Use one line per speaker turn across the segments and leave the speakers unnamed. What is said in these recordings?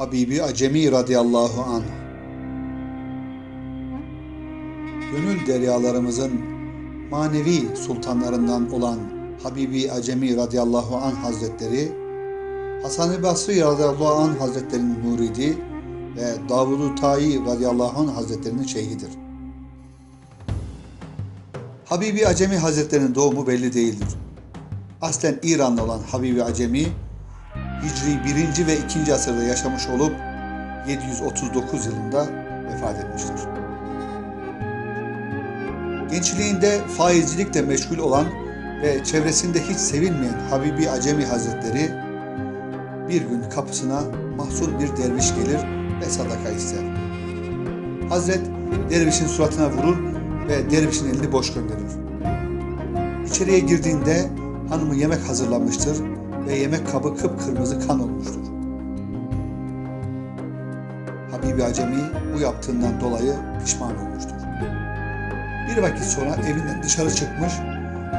Habibi Acemi radıyallahu anh Gönül deryalarımızın manevi sultanlarından olan Habibi Acemi radıyallahu anh hazretleri Hasan-ı Basri radıyallahu anh hazretlerinin muridi ve Davud-u Tayi radıyallahu anh hazretlerinin şeyhidir. Habibi Acemi hazretlerinin doğumu belli değildir. Aslen İranlı olan Habibi Acemi, Hicri 1. ve 2. asırda yaşamış olup 739 yılında vefat etmiştir. Gençliğinde faizcilikle meşgul olan ve çevresinde hiç sevilmeyen Habibi Acemi Hazretleri bir gün kapısına mahzun bir derviş gelir ve sadaka ister. Hazret dervişin suratına vurur ve dervişin elini boş gönderir. İçeriye girdiğinde hanımı yemek hazırlamıştır ve yemek kabı kıpkırmızı kan olmuştur. Habibi Acemi bu yaptığından dolayı pişman olmuştur. Bir vakit sonra evinden dışarı çıkmış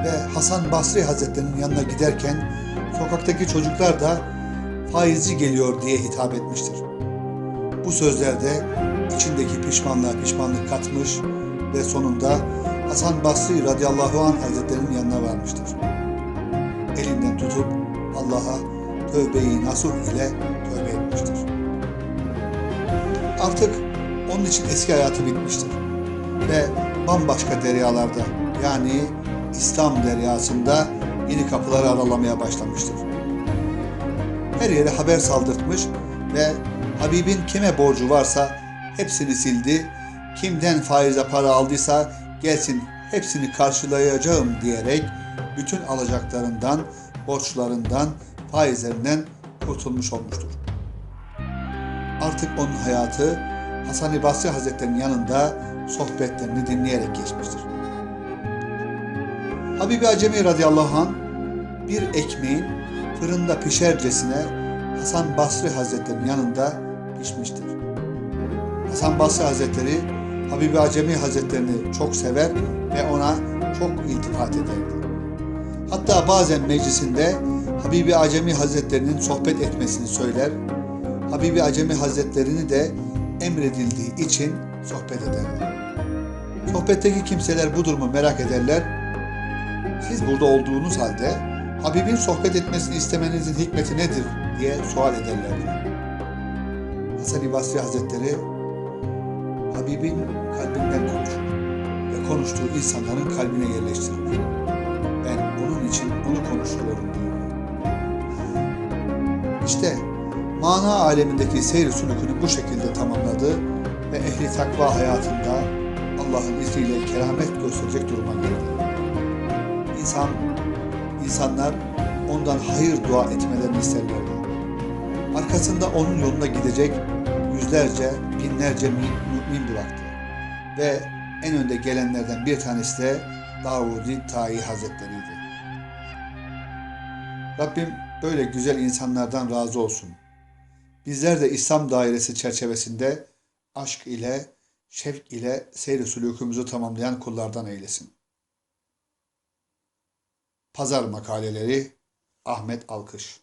ve Hasan Basri Hazretleri'nin yanına giderken sokaktaki çocuklar da faizci geliyor diye hitap etmiştir. Bu sözlerde içindeki pişmanlığa pişmanlık katmış ve sonunda Hasan Basri radıyallahu anh hazretlerinin yanına varmıştır. Elinden tutup Allah'a tövbeyi nasuh ile tövbe etmiştir. Artık onun için eski hayatı bitmiştir ve bambaşka deryalarda yani İslam deryasında yeni kapıları aralamaya başlamıştır. Her yere haber saldırtmış ve Habib'in kime borcu varsa hepsini sildi, kimden faize para aldıysa gelsin hepsini karşılayacağım diyerek bütün alacaklarından, borçlarından, faizlerinden kurtulmuş olmuştur. Artık onun hayatı Hasan-ı Basri Hazretleri'nin yanında sohbetlerini dinleyerek geçmiştir. Habibi Acemi radıyallahu anh bir ekmeğin fırında pişercesine Hasan Basri Hazretleri'nin yanında pişmiştir. Hasan Basri Hazretleri Habibi Acemi Hazretlerini çok sever ve ona çok iltifat ederdi. Hatta bazen meclisinde Habibi Acemi Hazretlerinin sohbet etmesini söyler, Habibi Acemi Hazretlerini de emredildiği için sohbet ederdi. Sohbetteki kimseler bu durumu merak ederler. Siz burada olduğunuz halde Habib'in sohbet etmesini istemenizin hikmeti nedir diye sual ederlerdi. Hasan-ı Basri Hazretleri Habib'in kalbinden konuşur ve konuştuğu insanların kalbine yerleştirir. Ben onun için onu konuşuyorum diyor. İşte mana alemindeki seyir sülükünü bu şekilde tamamladı ve ehli takva hayatında Allah'ın izniyle keramet gösterecek duruma geldi. İnsan, insanlar ondan hayır dua etmelerini isterlerdi. Arkasında onun yoluna gidecek yüzlerce, binlerce mümin bıraktı. Ve en önde gelenlerden bir tanesi de Davudi Tayi Hazretleri'ydi. Rabbim böyle güzel insanlardan razı olsun. Bizler de İslam dairesi çerçevesinde aşk ile, şevk ile seyri sülükümüzü tamamlayan kullardan eylesin. Pazar makaleleri Ahmet Alkış